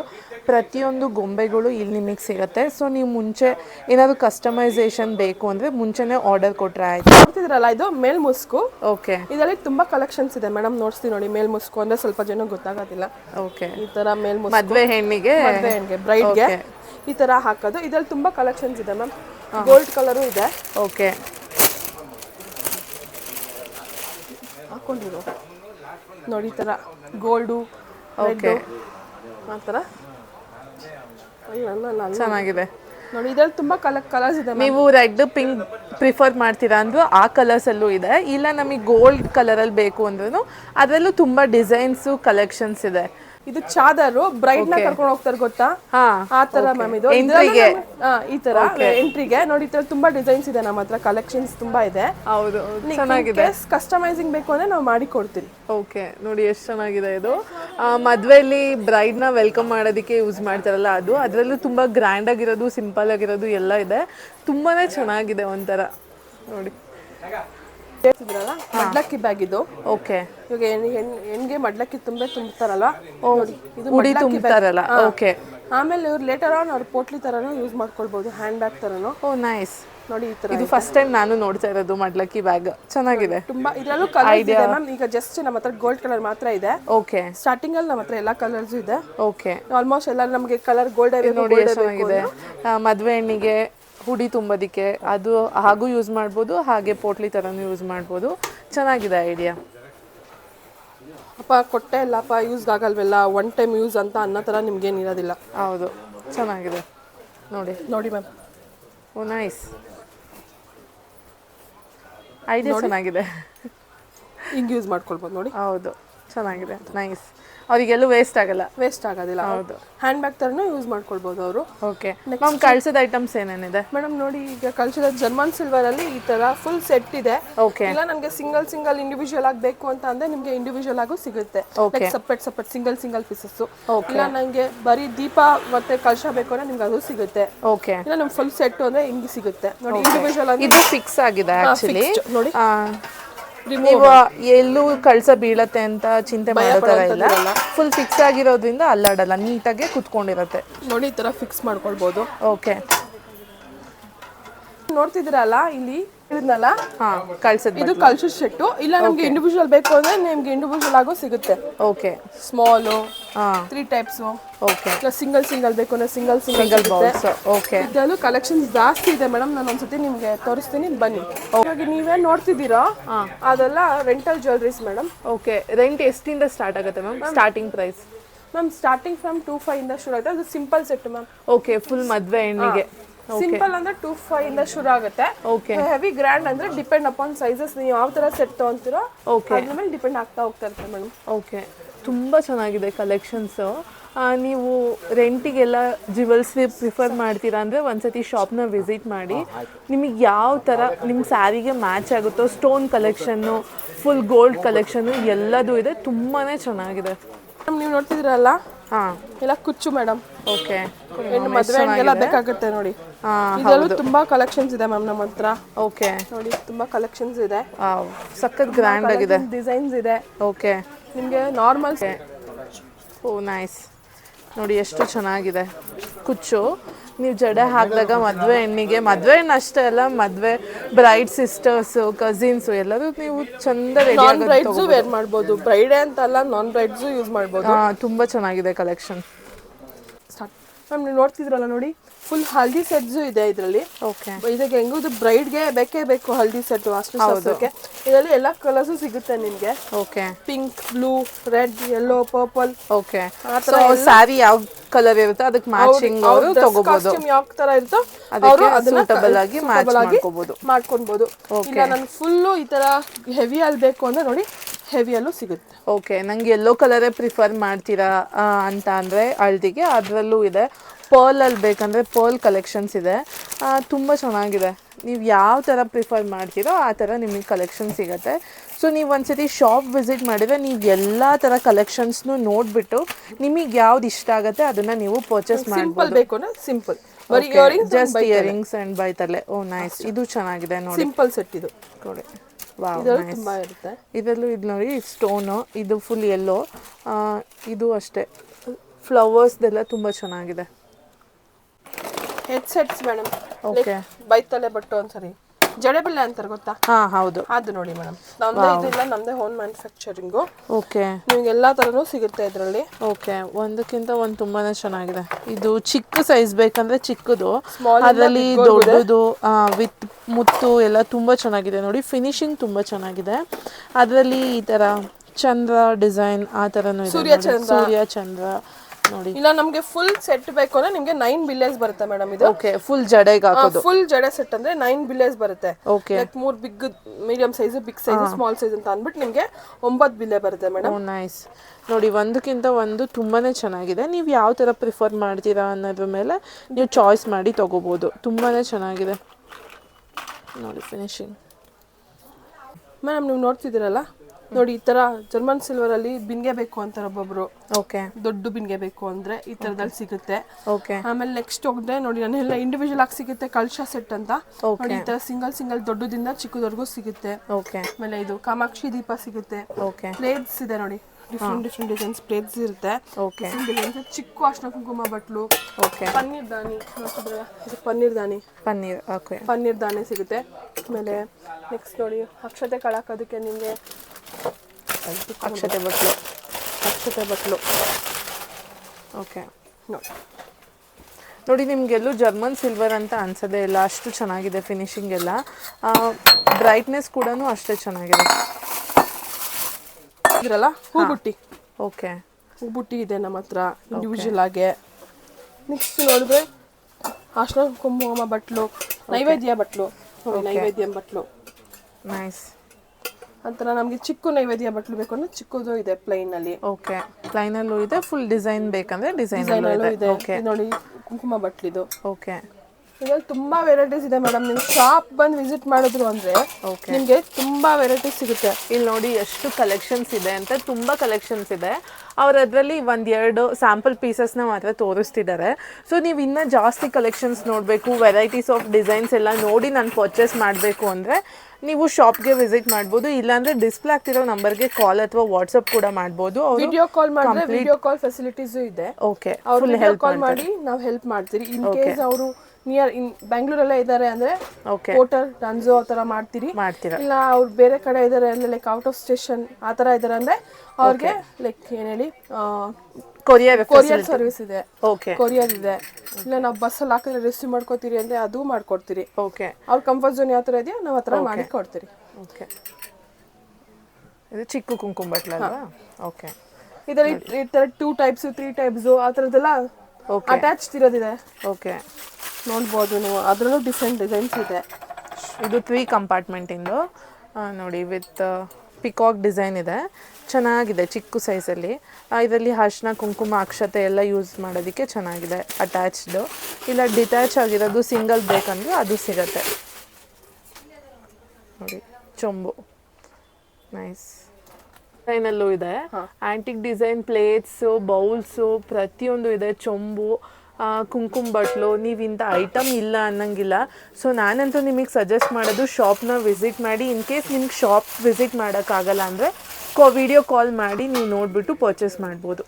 [SPEAKER 1] ಪ್ರತಿಯೊಂದು ಗೊಂಬೆಗಳು ಇಲ್ಲಿ ನಿಮಗೆ ಸಿಗುತ್ತೆ. ಸೊ ನೀವು ಮುಂಚೆ ಏನಾದರೂ ಕಸ್ಟಮೈಸೇಷನ್ ಬೇಕು ಅಂದರೆ ಮುಂಚೆನೇ ಆರ್ಡರ್ ಕೊಟ್ಟರೆ ಆಯಿತು.
[SPEAKER 2] ನೋಡ್ತಿದ್ರಲ್ಲ ಇದು ಮೇಲ್ ಮುಸ್ಕು.
[SPEAKER 1] ಓಕೆ
[SPEAKER 2] ಇದರಲ್ಲಿ ತುಂಬಾ ಕಲೆಕ್ಷನ್ಸ್ ಇದೆ. ಮೇಡಮ್ ನೋಡ್ಸ್ತೀನಿ ನೋಡಿ ಮೇಲ್ ಮುಸ್ಕು ಅಂದ್ರೆ ಸ್ವಲ್ಪ ಜನ ಗೊತ್ತಾಗೋದಿಲ್ಲ.
[SPEAKER 1] ಓಕೆ
[SPEAKER 2] ಈ ತರ ಮೇಲ್ ಮುಸ್ಕು.
[SPEAKER 1] ಮದುವೆ ಹೆಣ್ಣಿಗೆ.
[SPEAKER 2] ಮದುವೆ ಹೆಣ್ಣಿಗೆ ಬ್ರೈಡ್ಗೆ ಈ ತರ ಹಾಕೋದು. ಇದ್ರಲ್ಲಿ ತುಂಬಾ ಕಲೆಕ್ಷನ್ಸ್ ಇದೆ ಮ್ಯಾಮ್. ಗೋಲ್ಡ್ ಕಲರು ಇದೆ.
[SPEAKER 1] ಓಕೆ.
[SPEAKER 2] ಹಾಕೊಂಡಿರೋ. ನೋಡಿ ತರ ಗೋಲ್ಡು
[SPEAKER 1] ಓಕೆ.
[SPEAKER 2] ಆ ಥರ. ಅಲ್ಲ, ಅಲ್ಲ, ಅಲ್ಲ.
[SPEAKER 1] ಚೆನ್ನಾಗಿದೆ.
[SPEAKER 2] ನೋಡಿ ಇದ್ರಲ್ಲಿ ತುಂಬಾ ಕಲರ್ ಕಲರ್ಸ್ ಇದೆ
[SPEAKER 1] ನೀವು ರೆಡ್ ಪಿಂಕ್ ಪ್ರಿಫರ್ ಮಾಡ್ತೀರಾ ಅಂದ್ರೂ ಆ ಕಲರ್ಸ್ ಅಲ್ಲೂ ಇದೆ. ಇಲ್ಲ ನಮಗೆ ಗೋಲ್ಡ್ ಕಲರಲ್ಲಿ ಬೇಕು ಅಂದ್ರೂ ಅದರಲ್ಲೂ ತುಂಬಾ ಡಿಸೈನ್ಸು ಕಲೆಕ್ಷನ್ಸ್ ಇದೆ.
[SPEAKER 2] ಇದು ಚಾದರು ಬ್ರೈಡ್ನ ಕರ್ಕೊಂಡು ಹೋಗ್ತಾರೆ ಗೊತ್ತಾ? ಆ ತರ ಮ್ಯಾಮ್ ಇದು. ಈ ತರ. ಎಂಟ್ರಿಗೆ ನೋಡಿ ತುಂಬಾ ಡಿಸೈನ್ಸ್ ಇದೆ ನಮ್ಮ ಹತ್ರ. ಕಲೆಕ್ಷನ್ಸ್ ತುಂಬಾ ಇದೆ.
[SPEAKER 1] ಹೌದು ಚೆನ್ನಾಗಿದೆ.
[SPEAKER 2] ಕಸ್ಟಮೈಸಿಂಗ್ ಬೇಕು ಅಂದ್ರೆ ನಾವು ಮಾಡಿ ಕೊಡ್ತೀವಿ.
[SPEAKER 1] ಓಕೆ ನೋಡಿ ಎಷ್ಟು ಚೆನ್ನಾಗಿದೆ ಇದು. ಆ, ಬ್ರೈಡ್ನ ವೆಲ್ಕಮ್ ಮಾಡೋದಕ್ಕೆ ಯೂಸ್ ಮಾಡ್ತಾರಲ್ಲ ಅದು. ಅದರಲ್ಲೂ ತುಂಬಾ ಗ್ರ್ಯಾಂಡ್ ಆಗಿರೋದು ಸಿಂಪಲ್ ಆಗಿರೋದು ಎಲ್ಲ ಇದೆ. ತುಂಬಾನೇ ಚೆನ್ನಾಗಿದೆ ಒಂಥರ. ನೋಡಿ.
[SPEAKER 2] ಮಡ್ಲಕ್ಕಿ ಬ್ಯಾಗ್ ಇದು.
[SPEAKER 1] ಓಕೆ.
[SPEAKER 2] ಇವಾಗ ಹೆಣ್- ಹೆಣ್- ಹೆಣ್ಗೆ ಮಡ್ಲಕ್ಕಿ ತುಂಬೆ ತುಂಬ್ತಾರಲ್ಲ ನೋಡಿ ಇದು
[SPEAKER 1] ಉಡಿ ತುಂಬ್ತಾರಲ್ಲ. ಓಕೆ.
[SPEAKER 2] ಆಮೇಲೆ ಇವ್ರು ಲೇಟರ್ ಆನ್ ಅವ್ರ ಪೋಟ್ಲಿ ತರನು ಯೂಸ್ ಮಾಡ್ಕೊಳ್ಬಹುದು ಹ್ಯಾಂಡ್ ಬ್ಯಾಗ್ ತರನು.
[SPEAKER 1] ಓ ನೈಸ್
[SPEAKER 2] ನೋಡಿ ಈ ತರ
[SPEAKER 1] ಇದು ಫಸ್ಟ್ ಟೈಮ್ ನಾನು ನೋಡ್ತಾ ಇರೋದು ಮಡ್ಲಕ್ಕಿ ಬ್ಯಾಗ್ ಚೆನ್ನಾಗಿದೆ.
[SPEAKER 2] ತುಂಬಾ ಇದ್ರಲ್ಲೂ ಕಲರ್ ಇದೆ ಮ್ಯಾಮ್ ಈಗ ಜಸ್ಟ್ ನಮ್ಮ ಹತ್ರ ಗೋಲ್ಡ್ ಕಲರ್ ಮಾತ್ರ ಇದೆ.
[SPEAKER 1] ಓಕೆ.
[SPEAKER 2] ಸ್ಟಾರ್ಟಿಂಗ್ ಅಲ್ಲಿ ನಮ್ಮ ಹತ್ರ ಎಲ್ಲಾ ಕಲರ್ಸ್ ಇದೆ.
[SPEAKER 1] ಓಕೆ.
[SPEAKER 2] ಆಲ್ಮೋಸ್ಟ್ ಎಲ್ಲ ನಮಗೆ ಕಲರ್ ಗೋಲ್ಡ್
[SPEAKER 1] ನೋಡಿ ಚೆನ್ನಾಗಿದೆ. ಮದ್ವೆ ಹೆಣ್ಣಿಗೆ ಹುಡಿ ತುಂಬೋದಕ್ಕೆ ಅದು ಹಾಗೂ ಯೂಸ್ ಮಾಡ್ಬೋದು ಹಾಗೆ ಪೋಟ್ಲಿ ಥರನೂ ಯೂಸ್ ಮಾಡ್ಬೋದು. ಚೆನ್ನಾಗಿದೆ ಐಡಿಯಾ
[SPEAKER 2] ಅಪ್ಪ ಕೊಟ್ಟೆ ಇಲ್ಲಪ್ಪ ಯೂಸ್ ಆಗಲ್ವಲ್ಲ ಒನ್ ಟೈಮ್ ಯೂಸ್ ಅಂತ ಅನ್ನೋ ಥರ ನಿಮ್ಗೇನು ಇರೋದಿಲ್ಲ?
[SPEAKER 1] ಹೌದು. ಚೆನ್ನಾಗಿದೆ. ನೋಡಿ.
[SPEAKER 2] ನೋಡಿ ಮ್ಯಾಮ್
[SPEAKER 1] ಓ ನೈಸ್ ಐಡಿಯಾ ಚೆನ್ನಾಗಿದೆ.
[SPEAKER 2] ಹಿಂಗೆ ಯೂಸ್ ಮಾಡ್ಕೊಳ್ಬೋದು ನೋಡಿ.
[SPEAKER 1] ಹೌದು. ಚೆನ್ನಾಗಿದೆ. ನೈಸ್ ಅವರಿಗೆಲ್ಲೂ ವೇಸ್ಟ್ ಆಗಲ್ಲ.
[SPEAKER 2] ವೇಸ್ಟ್ ಆಗೋದಿಲ್ಲ.
[SPEAKER 1] ಹೌದು.
[SPEAKER 2] ಹ್ಯಾಂಡ್ ಬ್ಯಾಗ್ ಥರನೂ ಯೂಸ್ ಮಾಡ್ಕೊಳ್ಬೋದು ಅವರು.
[SPEAKER 1] ಓಕೆ ಮ್ಯಾಮ್ ಕಳ್ಸದ ಐಟಮ್ಸ್ ಏನೇನಿದೆ?
[SPEAKER 2] ಮೇಡಮ್ ನೋಡಿ ಈಗ ಕಳ್ಸಿದ ಜರ್ಮನ್ ಸಿಲ್ವರ್ ಅಲ್ಲಿ ಈ ತರ ಫುಲ್ ಸೆಟ್ ಇದೆ.
[SPEAKER 1] ಓಕೆ
[SPEAKER 2] ಇಲ್ಲ ನನಗೆ ಸಿಂಗಲ್ ಸಿಂಗಲ್ ಇಂಡಿವಿಜುವಲ್ ಆಗಿ ಬೇಕು ಅಂತ ಅಂದ್ರೆ ನಿಮ್ಗೆ ಇಂಡಿವಿಜುವಲ್ ಆಗು ಸಿಗುತ್ತೆ. Okay separate separate single single pieces ಇಲ್ಲ ನಂಗೆ ಬರೀ ದೀಪ ಮತ್ತೆ ಕಳಶ ಬೇಕು ಅಂದ್ರೆ ನಿಮ್ಗೆ ಅದು ಸಿಗುತ್ತೆ.
[SPEAKER 1] ಓಕೆ
[SPEAKER 2] ಇಲ್ಲ ನಮ್ಗೆ ಫುಲ್ ಸೆಟ್ ಅಂದ್ರೆ ಹಿಂಗೆ ಸಿಗುತ್ತೆ. ನೋಡಿ ಇಂಡಿವಿಜುವಲ್ ಆಗಿ
[SPEAKER 1] ಇದು ಫಿಕ್ಸ್ ಆಗಿದೆ ಆಕ್ಚುಲಿ
[SPEAKER 2] ನೋಡಿ.
[SPEAKER 1] ನೀವು ಎಲ್ಲೂ ಕಳ್ಸ ಬೀಳತ್ತೆ ಅಂತ ಚಿಂತೆ ಮಾಡೋ ಥರ ಇಲ್ಲ. ಫುಲ್ ಫಿಕ್ಸ್ ಆಗಿರೋದ್ರಿಂದ ಅಲ್ಲಾಡಲ್ಲ ನೀಟಾಗೆ ಕುತ್ಕೊಂಡಿರತ್ತೆ.
[SPEAKER 2] ನೋಡಿ ಈ ತರ ಫಿಕ್ಸ್ ಮಾಡ್ಕೊಳ್ಬೋದು.
[SPEAKER 1] ಓಕೆ
[SPEAKER 2] ನೋಡ್ತಿದ್ದೀರಲ್ಲ ಇಲ್ಲಿ? ಇದನ್ನಲ್ಲ
[SPEAKER 1] ಕಳ್ಸದ್
[SPEAKER 2] ಇದು ಕಲ್ಚರ್ ಸೆಟ್ಟು ಇಲ್ಲ ನಮ್ಗೆ ಇಂಡಿವಿಜುವಲ್ ಬೇಕು ಅಂದ್ರೆ ನಿಮ್ಗೆ ಇಂಡಿವಿಜುವಲ್ ಆಗೋ ಸಿಗುತ್ತೆ.
[SPEAKER 1] Okay
[SPEAKER 2] small three types
[SPEAKER 1] okay
[SPEAKER 2] single single ಬೇಕು ಅಂದ್ರೆ ಸಿಂಗಲ್ ಸಿಂಗಲ್
[SPEAKER 1] ಓಕೆ
[SPEAKER 2] ಇದರಲ್ಲೂ ಕಲೆಕ್ಷನ್ ಜಾಸ್ತಿ ಇದೆ ಮೇಡಮ್ ನಾನು ಒಂದ್ಸತಿ ನಿಮ್ಗೆ ತೋರಿಸ್ತೀನಿ ಬನ್ನಿ. ಹಾಗಾಗಿ ನೀವೇ ನೋಡ್ತಿದ್ದೀರಾ? ಅದೆಲ್ಲ rental jewelleries madam
[SPEAKER 1] okay rent ಎಷ್ಟಿಂದ start ಆಗುತ್ತೆ ma'am starting price
[SPEAKER 2] ma'am starting from two five ಇಂದ ಶುರು ಆಗುತ್ತೆ. ಅದು simple set ma'am
[SPEAKER 1] okay full ಮದ್ವೆ ಹೆಣ್ಣಿಗೆ
[SPEAKER 2] ಸಿಂಪಲ್ ಅಂದ್ರೆ ಟೂ ಫೈವ್ ಇಂದ ಶುರು ಆಗುತ್ತೆ.
[SPEAKER 1] ಓಕೆ
[SPEAKER 2] ಹೆವಿ ಗ್ರ್ಯಾಂಡ್ ಅಂದ್ರೆ ಡಿಪೆಂಡ್ ಅಪಾನ್ ಸೈಜಸ್ ನೀವು ಯಾವ ತರ ಸೆಟ್ ತಗೊಂತೀರೋ
[SPEAKER 1] ಓಕೆ
[SPEAKER 2] ಅದ್ರ ಮೇಲೆ ಡಿಪೆಂಡ್ ಆಗ್ತಾ ಹೋಗ್ತಾ ಇರುತ್ತೆ ಮೇಡಮ್
[SPEAKER 1] ಓಕೆ ತುಂಬಾ ಚೆನ್ನಾಗಿದೆ ಕಲೆಕ್ಷನ್ಸು ನೀವು ರೆಂಟಿಗೆಲ್ಲ ಜ್ಯುವೆಲ್ಸ್ರಿ ಪ್ರಿಫರ್ ಮಾಡ್ತೀರಾ ಅಂದರೆ ಒಂದ್ಸತಿ ಶಾಪ್ನ ವಿಸಿಟ್ ಮಾಡಿ ನಿಮಗೆ ಯಾವ ಥರ ನಿಮ್ಮ ಸ್ಯಾರಿಗೆ ಮ್ಯಾಚ್ ಆಗುತ್ತೋ stone collection full gold collection ಎಲ್ಲದು ಇದೆ. ತುಂಬಾ ಚೆನ್ನಾಗಿದೆ.
[SPEAKER 2] ನೀವು ನೋಡ್ತಿದ್ದೀರಲ್ಲ?
[SPEAKER 1] ಹಾಂ.
[SPEAKER 2] ಎಲ್ಲ ಕುಚ್ಚು ಮೇಡಮ್
[SPEAKER 1] ಓಕೆ
[SPEAKER 2] ಮದುವೆ ಬೇಕಾಗುತ್ತೆ ನೋಡಿ. ಇದರಲ್ಲೂ ತುಂಬಾ ಕಲೆಕ್ಷನ್ಸ್ ಇದೆ ಮ್ಯಾಮ್ ನಮ್ಮ ಹತ್ರ.
[SPEAKER 1] ಓಕೆ.
[SPEAKER 2] ನೋಡಿ ತುಂಬಾ ಕಲೆಕ್ಷನ್ಸ್ ಇದೆ.
[SPEAKER 1] ಸಖತ್ ಗ್ರ್ಯಾಂಡ್ ಆಗಿದೆ.
[SPEAKER 2] ಡಿಸೈನ್ಸ್ ಇದೆ.
[SPEAKER 1] ಓಕೆ.
[SPEAKER 2] ನಿಮಗೆ ನಾರ್ಮಲ್
[SPEAKER 1] ಓ ನೈಸ್ ನೋಡಿ ಎಷ್ಟು ಚೆನ್ನಾಗಿದೆ. ಕುಚ್ಚು. ನೀವು ಜಡೆ ಹಾಕಿದಾಗ ಮದುವೆ ಹೆಣ್ಣಿಗೆ ಮದುವೆ ಹೆಣ್ಣು ಅಷ್ಟೇ ಅಲ್ಲ ಮದುವೆ ಬ್ರೈಡ್ ಸಿಸ್ಟರ್ಸು ಕಸಿನ್ಸು ಎಲ್ಲರೂ ನೀವು ಚಂದ ರೆಡಿ
[SPEAKER 2] ಬ್ರೈಡ್ಸು ವೇರ್ ಮಾಡ್ಬೋದು. ಬ್ರೈಡೆ ಅಂತ ಅಲ್ಲ ನಾನ್ ಬ್ರೈಡ್ಸು ಯೂಸ್ ಮಾಡ್ಬೋದು
[SPEAKER 1] ತುಂಬ ಚೆನ್ನಾಗಿದೆ ಕಲೆಕ್ಷನ್
[SPEAKER 2] ಮ್ಯಾಮ್ ನೀವು ನೋಡ್ತಿದ್ರಲ್ಲ ನೋಡಿ ಫುಲ್ ಹಲ್ದಿ ಸೆಟ್ಸು ಇದೆ ಇದರಲ್ಲಿ.
[SPEAKER 1] ಓಕೆ
[SPEAKER 2] ಇದಕ್ಕೆ ಹೆಂಗುದು ಬ್ರೈಡ್ಗೆ ಬೇಕೇ ಬೇಕು ಹಲ್ದಿ ಸೆಟ್ ಅಷ್ಟು ಶಾಸ್ತ್ರಕ್ಕೆ ಇದರಲ್ಲಿ ಎಲ್ಲ ಕಲರ್ಸು ಸಿಗುತ್ತೆ ನಿಮಗೆ.
[SPEAKER 1] Okay
[SPEAKER 2] pink blue red yellow purple
[SPEAKER 1] okay so sari ಯಾವ ಕಲರ್ ಇರುತ್ತೆ ಅದಕ್ಕೆ ಮ್ಯಾಚಿಂಗ್ ಅವರು ತಗೋಬಹುದು
[SPEAKER 2] ಯಾವ ತರ ಇರುತ್ತೋ ಅವರು ಅದನ್ನ
[SPEAKER 1] ಡಬಲ್ ಆಗಿ
[SPEAKER 2] ಮ್ಯಾಚ್
[SPEAKER 1] ಮಾಡ್ಕೋಬಹುದು
[SPEAKER 2] ಮಾಡ್ಕೊಬಹುದು ಇಲ್ಲ ನಾನು ಫುಲ್ ಈ ತರ ಹೆವಿ ಅಲ್ಲಿ ಬೇಕು ಅಂದ್ರೆ ನೋಡಿ ಹೆವಿಯಲ್ಲೂ ಸಿಗುತ್ತೆ.
[SPEAKER 1] ಓಕೆ ನಂಗೆ ಎಲ್ಲೋ ಕಲರೇ ಪ್ರಿಫರ್ ಮಾಡ್ತೀರಾ ಅಂತ ಅಂದರೆ ಹಳ್ದಿಗೆ. ಅದರಲ್ಲೂ ಇದೆ. ಪರ್ಲಲ್ಲಿ ಬೇಕಂದರೆ ಪರ್ಲ್ ಕಲೆಕ್ಷನ್ಸ್ ಇದೆ. ತುಂಬ ಚೆನ್ನಾಗಿದೆ. ನೀವು ಯಾವ ಥರ ಪ್ರಿಫರ್ ಮಾಡ್ತೀರೋ ಆ ಥರ ನಿಮಗೆ ಕಲೆಕ್ಷನ್ ಸಿಗುತ್ತೆ. ಸೊ ನೀವು ಒಂದ್ಸತಿ ಶಾಪ್ ವಿಸಿಟ್ ಮಾಡಿದರೆ ನೀವು ಎಲ್ಲ ಥರ ಕಲೆಕ್ಷನ್ಸ್ನು ನೋಡಿಬಿಟ್ಟು ನಿಮಗೆ ಯಾವ್ದು ಇಷ್ಟ ಆಗುತ್ತೆ ಅದನ್ನು ನೀವು ಪರ್ಚೇಸ್ ಮಾಡ್ಬೋದು.
[SPEAKER 2] ಬೇಕು ಸಿಂಪಲ್ ಬರೀ
[SPEAKER 1] ಜಸ್ಟ್ ಇಯರಿಂಗ್ಸ್ ಆ್ಯಂಡ್ ಬೈ ತಲೆ ಓ ನೈಸ್ ಇದು ಚೆನ್ನಾಗಿದೆ ನೋಡಿ.
[SPEAKER 2] ಸಿಂಪಲ್ ಸೆಟ್ ಇದು. ಇದರಲ್ಲಿ ತುಂಬಾ ಇರುತ್ತೆ.
[SPEAKER 1] ಇದರಲ್ಲೂ ಇದು ನೋಡಿ ಸ್ಟೋನು ಇದು ಫುಲ್ ಎಲ್ಲೋ ಇದು ಅಷ್ಟೇ. ಫ್ಲವರ್ಸ್ದೆಲ್ಲ ತುಂಬ ಚೆನ್ನಾಗಿದೆ.
[SPEAKER 2] ಹೆಡ್ಸೆಟ್ಸ್ ಮೇಡಮ್
[SPEAKER 1] ಓಕೆ
[SPEAKER 2] ಬೈತಲೆ ಬಟ್ಟು ಒಂದ್ಸರಿ. ಜಡೆಬಿಲ್ಲೆ ಅಂತಾರೆ ಗೊತ್ತಾ?
[SPEAKER 1] ಹಾ ಹೌದು.
[SPEAKER 2] ಅದು ನೋಡಿ ಮೇಡಮ್ ನಮ್ದೇ ಇದಿಲ್ಲ ನಮ್ದೇ ಹೋಮ್ ಮ್ಯಾನುಫ್ಯಾಕ್ಚರಿಂಗ್
[SPEAKER 1] ಓಕೆ
[SPEAKER 2] ನಿಮ್ಗೆ ಎಲ್ಲಾ ತರನು ಸಿಗುತ್ತೆ ಇದರಲ್ಲಿ.
[SPEAKER 1] ಓಕೆ ಒಂದಕ್ಕಿಂತ ಒಂದು ತುಂಬಾನೇ ಚೆನ್ನಾಗಿದೆ. ಇದು ಚಿಕ್ಕ ಸೈಜ್ ಬೇಕಂದ್ರೆ ಚಿಕ್ಕದು. ಅದರಲ್ಲಿ. ದೊಡ್ಡದು ವಿತ್ ಮುತ್ತು ಎಲ್ಲ ತುಂಬಾ ಚೆನ್ನಾಗಿದೆ ನೋಡಿ. ಫಿನಿಶಿಂಗ್ ತುಂಬಾ ಚೆನ್ನಾಗಿದೆ. ಅದರಲ್ಲಿ ಈ ತರ ಚಂದ್ರ ಡಿಸೈನ್ ಆ ಥರನೂ ಇದೆ
[SPEAKER 2] ಸೂರ್ಯ. ಚಂದ್ರ.
[SPEAKER 1] ನೋಡಿ.
[SPEAKER 2] ಇಲ್ಲ ನಮಗೆ ಫುಲ್ ಸೆಟ್ ಬೇಕು ಅಂದ್ರೆ ನಿಮಗೆ ನೈನ್ ಬಿಲ್ಲೇಸ್ ಬರುತ್ತೆ ಮೇಡಮ್ ಇದು.
[SPEAKER 1] ಓಕೆ ಫುಲ್ ಜಡೆಗೆ ಹಾಕೋದು.
[SPEAKER 2] ಫುಲ್ ಜಡೆ ಸೆಟ್ ಅಂದ್ರೆ ನೈನ್ ಬಿಲ್ಲೇಸ್ ಬರುತ್ತೆ.
[SPEAKER 1] ಓಕೆ
[SPEAKER 2] ಲೈಕ್ ಮೂರ್ big medium size big size small size ಅಂತ ಅಂದ್ಬಿಟ್ಟು ನಿಮಗೆ ಒಂಬತ್ತು ಬಿಲ್ಲೆ ಬರುತ್ತೆ ಮೇಡಮ್
[SPEAKER 1] ನೈಸ್ ನೋಡಿ ಒಂದಕ್ಕಿಂತ ಒಂದು ತುಂಬಾನೇ ಚೆನ್ನಾಗಿದೆ. ನೀವು ಯಾವ ಥರ ಪ್ರಿಫರ್ ಮಾಡ್ತೀರಾ ಅನ್ನೋದ್ರ ಮೇಲೆ ನೀವು ಚಾಯ್ಸ್ ಮಾಡಿ ತಗೋಬೋದು. ತುಂಬಾನೇ ಚೆನ್ನಾಗಿದೆ. ನೋಡಿ ಫಿನಿಶಿಂಗ್
[SPEAKER 2] ಮೇಡಮ್ ನೀವು ನೋಡ್ತಿದ್ದೀರಲ್ಲ? ನೋಡಿ ಈ ತರ ಜರ್ಮನ್ ಸಿಲ್ವರ್ ಅಲ್ಲಿ ಬಿನ್ಗೆ ಬೇಕು ಅಂತಾರೆ ಒಬ್ಬೊಬ್ರು.
[SPEAKER 1] ಓಕೆ
[SPEAKER 2] ದೊಡ್ಡ ಬಿನ್ಗೆ ಬೇಕು ಅಂದ್ರೆ ಈ ತರದಲ್ಲಿ ಸಿಗುತ್ತೆ.
[SPEAKER 1] ಓಕೆ
[SPEAKER 2] ಆಮೇಲೆ ನೆಕ್ಸ್ಟ್ ಹೋಗ್ದೆ ನೋಡಿ ನಾನು ಎಲ್ಲ ಇಂಡಿವಿಜುವಲ್ ಆಗಿ ಸಿಗುತ್ತೆ ಕಲ್ಶ ಸೆಟ್ ಅಂತ. ನೋಡಿ ಈ ತರ ಸಿಂಗಲ್ ಸಿಂಗಲ್ ದೊಡ್ಡದಿಂದ ಚಿಕ್ಕದವರೆಗೂ ಸಿಗುತ್ತೆ.
[SPEAKER 1] ಓಕೆ
[SPEAKER 2] ಆಮೇಲೆ ಇದು ಕಾಮಾಕ್ಷಿ ದೀಪ ಸಿಗುತ್ತೆ.
[SPEAKER 1] ಓಕೆ
[SPEAKER 2] ಪ್ಲೇಟ್ಸ್ ಇದೆ ನೋಡಿ. ಡಿಫ್ರೆಂಟ್ ಡಿಫ್ರೆಂಟ್ ಡಿಸೈನ್ಸ್ ಪ್ಲೇಟ್ಸ್ ಇರುತ್ತೆ.
[SPEAKER 1] ಓಕೆ
[SPEAKER 2] ಚಿಕ್ಕ ಅಷ್ಟ ಕುಂಕುಮ ಬಟ್ಲು.
[SPEAKER 1] ಓಕೆ
[SPEAKER 2] ಪನ್ನೀರ್ ದಾನಿ. ಪನ್ನೀರ್ ದಾನಿ.
[SPEAKER 1] ಪನ್ನೀರ್ ಓಕೆ
[SPEAKER 2] ಪನ್ನೀರ್ ದಾನಿ ಸಿಗುತ್ತೆ. ಆಮೇಲೆ ನೆಕ್ಸ್ಟ್ ನೋಡಿ ಅಕ್ಷತೆ ಕಳಕೋದಕ್ಕೆ ನಿಮಗೆ
[SPEAKER 1] ಅಕ್ಷತೆ ಬಟ್ಲು. ಅಕ್ಷತೆ ಬಟ್ಲು. ಓಕೆ.
[SPEAKER 2] ನೋಡಿ.
[SPEAKER 1] ನೋಡಿ ನಿಮಗೆಲ್ಲೂ ಜರ್ಮನ್ ಸಿಲ್ವರ್ ಅಂತ ಅನ್ಸೋದೇ ಇಲ್ಲ. ಅಷ್ಟು ಚೆನ್ನಾಗಿದೆ ಫಿನಿಶಿಂಗ್ ಎಲ್ಲ. ಬ್ರೈಟ್ನೆಸ್ ಕೂಡ ಅಷ್ಟೇ ಚೆನ್ನಾಗಿದೆ.
[SPEAKER 2] ಇದ್ರಲ್ಲ? ಹೂಬುಟ್ಟಿ.
[SPEAKER 1] ಓಕೆ.
[SPEAKER 2] ಹೂಬುಟ್ಟಿ ಇದೆ ನಮ್ಮ ಹತ್ರ ಇಂಡಿವಿಜುವಲ್ ಆಗಿ. ನೆಕ್ಸ್ಟ್ ನೋಡಿದ್ರೆ ಅರ್ಶಿನ ಕುಂಕುಮ ಬಟ್ಲು ನೈವೇದ್ಯ ಬಟ್ಲು. ನೈವೇದ್ಯ ಬಟ್ಲು.
[SPEAKER 1] ನೈಸ್
[SPEAKER 2] ನಂತರ ನಮಗೆ ಚಿಕ್ಕು ನೈವೇದ್ಯ ಬಟ್ಲು ಬೇಕು ಅಂದ್ರೆ ಚಿಕ್ಕದು ಇದೆ ಪ್ಲೈನ್ ಅಲ್ಲಿ.
[SPEAKER 1] ಓಕೆ ಪ್ಲೈನಲ್ಲೂ ಇದೆ ಫುಲ್ ಡಿಸೈನ್ ಬೇಕಂದ್ರೆ ಡಿಸೈನ್
[SPEAKER 2] ಅಲ್ಲಿ
[SPEAKER 1] ಇದೆ.
[SPEAKER 2] ಓಕೆ ನೋಡಿ ಕುಂಕುಮ ಬಟ್ಲಿದು.
[SPEAKER 1] ಓಕೆ
[SPEAKER 2] ಇದ್ರಲ್ಲಿ ತುಂಬಾ ವೆರೈಟೀಸ್ ಇದೆ ಮೇಡಮ್ ನೀವು ಶಾಪ್ ಬಂದು ವಿಸಿಟ್ ಮಾಡಿದ್ರು ಅಂದ್ರೆ. ನಿಮ್ಗೆ ತುಂಬಾ ವೆರೈಟೀಸ್ ಸಿಗುತ್ತೆ.
[SPEAKER 1] ಇಲ್ಲಿ ನೋಡಿ ಎಷ್ಟು ಕಲೆಕ್ಷನ್ಸ್ ಇದೆ ಅಂತ ತುಂಬಾ ಕಲೆಕ್ಷನ್ಸ್ ಇದೆ. ಅವ್ರು ಅದರಲ್ಲಿ ಒಂದೆರಡು ಸ್ಯಾಂಪಲ್ ಪೀಸಸ್ನ ಮಾತ್ರ ತೋರಿಸ್ತಿದ್ದಾರೆ. ಸೊ ನೀವು ಇನ್ನ ಜಾಸ್ತಿ ಕಲೆಕ್ಷನ್ಸ್ ನೋಡಬೇಕು ವೆರೈಟೀಸ್ ಆಫ್ ಡಿಸೈನ್ಸ್ ಎಲ್ಲ ನೋಡಿ ನಾನು ಪರ್ಚೇಸ್ ಮಾಡಬೇಕು ಅಂದರೆ ನೀವು ಶಾಪ್ಗೆ ವಿಸಿಟ್ ಮಾಡ್ಬೋದು. ಇಲ್ಲಾಂದ್ರೆ ಡಿಸ್ಪ್ಲೇ ಆಗ್ತಿರೋ ನಂಬರ್ಗೆ ಕಾಲ್ ಅಥವಾ ವಾಟ್ಸಪ್ ಕೂಡ ಮಾಡ್ಬೋದು.
[SPEAKER 2] ವಿಡಿಯೋ ಕಾಲ್ ಮಾಡಿದ್ರೆ ವಿಡಿಯೋ ಕಾಲ್ ಫೆಸಿಲಿಟೀಸ್ ಇದೆ.
[SPEAKER 1] ಓಕೆ
[SPEAKER 2] ಅವ್ರು ಕಾಲ್ ಮಾಡಿ ನಾವು ಹೆಲ್ಪ್ ಮಾಡ್ತೀರಿ. ಇನ್ ಕೇಸ್ ಅವರು ನಿಯರ್ ಇನ್ ಬೆಂಗಳೂರಲ್ಲೇ ಇದ್ದಾರೆ ಅಂದ್ರೆ
[SPEAKER 1] ಓಕೆ
[SPEAKER 2] ಹೋಟೆಲ್ ರನ್ಜೋ ಆ ಥರ ಮಾಡ್ತೀರಿ.
[SPEAKER 1] ಮಾಡ್ತೀರಾ.
[SPEAKER 2] ಇಲ್ಲ ಅವ್ರು ಬೇರೆ ಕಡೆ ಇದ್ದಾರೆ ಅಂದ್ರೆ ಲೈಕ್ ಔಟ್ ಆಫ್ ಸ್ಟೇಷನ್ ಆ ತರ ಇದ್ದಾರೆ ಅಂದ್ರೆ ಅವ್ರಿಗೆ ಲೈಕ್ ಏನ್ ಹೇಳಿ
[SPEAKER 1] ಕೊರಿಯರ್
[SPEAKER 2] ಕೊರಿಯರ್ ಸರ್ವಿಸ್ ಇದೆ.
[SPEAKER 1] ಓಕೆ
[SPEAKER 2] ಕೊರಿಯರ್ ಇದೆ. ಇಲ್ಲ ನಾವು ಬಸ್ಸಲ್ಲಿ ಹಾಕಿದ್ರೆ ರಿಸೀವ್ ಮಾಡ್ಕೋತೀರಿ ಅಂದ್ರೆ ಅದು ಮಾಡ್ಕೊಡ್ತೀರಿ.
[SPEAKER 1] ಓಕೆ
[SPEAKER 2] ಅವ್ರ ಕಂಫರ್ಟ್ ಝೋನ್ ಯಾವ ಥರ ಇದೆಯೋ ನಾವು ಆ ಥರ ಮಾಡಿ ಕೊಡ್ತೀರಿ.
[SPEAKER 1] ಓಕೆ ಇದು ಚಿಕ್ಕ ಕುಂಕುಮ ಬಟ್ಲಲ್ವಾ ಓಕೆ
[SPEAKER 2] ಇದರಲ್ಲಿ ಈ ಥರ ಟೂ ಟೈಪ್ಸು ತ್ರೀ ಟೈಪ್ಸು ಆ ಥರದ್ದೆಲ್ಲ
[SPEAKER 1] ಓಕೆ
[SPEAKER 2] ಅಟ್ಯಾಚ್ಡ್ ಇರೋದಿದೆ.
[SPEAKER 1] ಓಕೆ
[SPEAKER 2] ನೋಡ್ಬೋದು ನೀವು. ಅದರಲ್ಲೂ ಡಿಫ್ರೆಂಟ್ ಡಿಸೈನ್ಸ್ ಇದೆ.
[SPEAKER 1] ಇದು ತ್ರೀ ಕಂಪಾರ್ಟ್ಮೆಂಟಿಂದು ನೋಡಿ ವಿತ್ ಪಿಕಾಕ್ ಡಿಸೈನ್ ಇದೆ. ಚೆನ್ನಾಗಿದೆ ಚಿಕ್ಕ ಸೈಜಲ್ಲಿ ಇದರಲ್ಲಿ ಅರ್ಶಿನ ಕುಂಕುಮ ಅಕ್ಷತೆ ಎಲ್ಲ ಯೂಸ್ ಮಾಡೋದಕ್ಕೆ ಚೆನ್ನಾಗಿದೆ ಅಟ್ಯಾಚ್ಡು ಇಲ್ಲ ಡಿಟ್ಯಾಚ್ ಆಗಿರೋದು ಸಿಂಗಲ್ ಬೇಕಂದ್ರೆ ಅದು ಸಿಗತ್ತೆ. ನೋಡಿ ಚೊಂಬು. ನೈಸ್ ಡಿಸೈನಲ್ಲೂ ಇದೆ. ಆ್ಯಂಟಿಕ್ ಡಿಸೈನ್ ಪ್ಲೇಟ್ಸು ಬೌಲ್ಸು ಪ್ರತಿಯೊಂದು ಇದೆ ಚೊಂಬು. ಕುಂಕುಮ ಬಟ್ಲು, ನೀವು ಇಂಥ ಐಟಮ್ ಇಲ್ಲ ಅನ್ನಂಗಿಲ್ಲ. ಸೊ ನಾನಂತೂ ನಿಮಗೆ ಸಜೆಸ್ಟ್ ಮಾಡೋದು ಶಾಪ್ನ ವಿಸಿಟ್ ಮಾಡಿ. ಇನ್ ಕೇಸ್ ನಿಮ್ಗೆ ಶಾಪ್ ವಿಸಿಟ್ ಮಾಡೋಕ್ಕಾಗಲ್ಲ ಅಂದರೆ, ಕೋ ವಿಡಿಯೋ ಕಾಲ್ ಮಾಡಿ ನೀವು ನೋಡಿಬಿಟ್ಟು ಪರ್ಚೇಸ್ ಮಾಡ್ಬೋದು.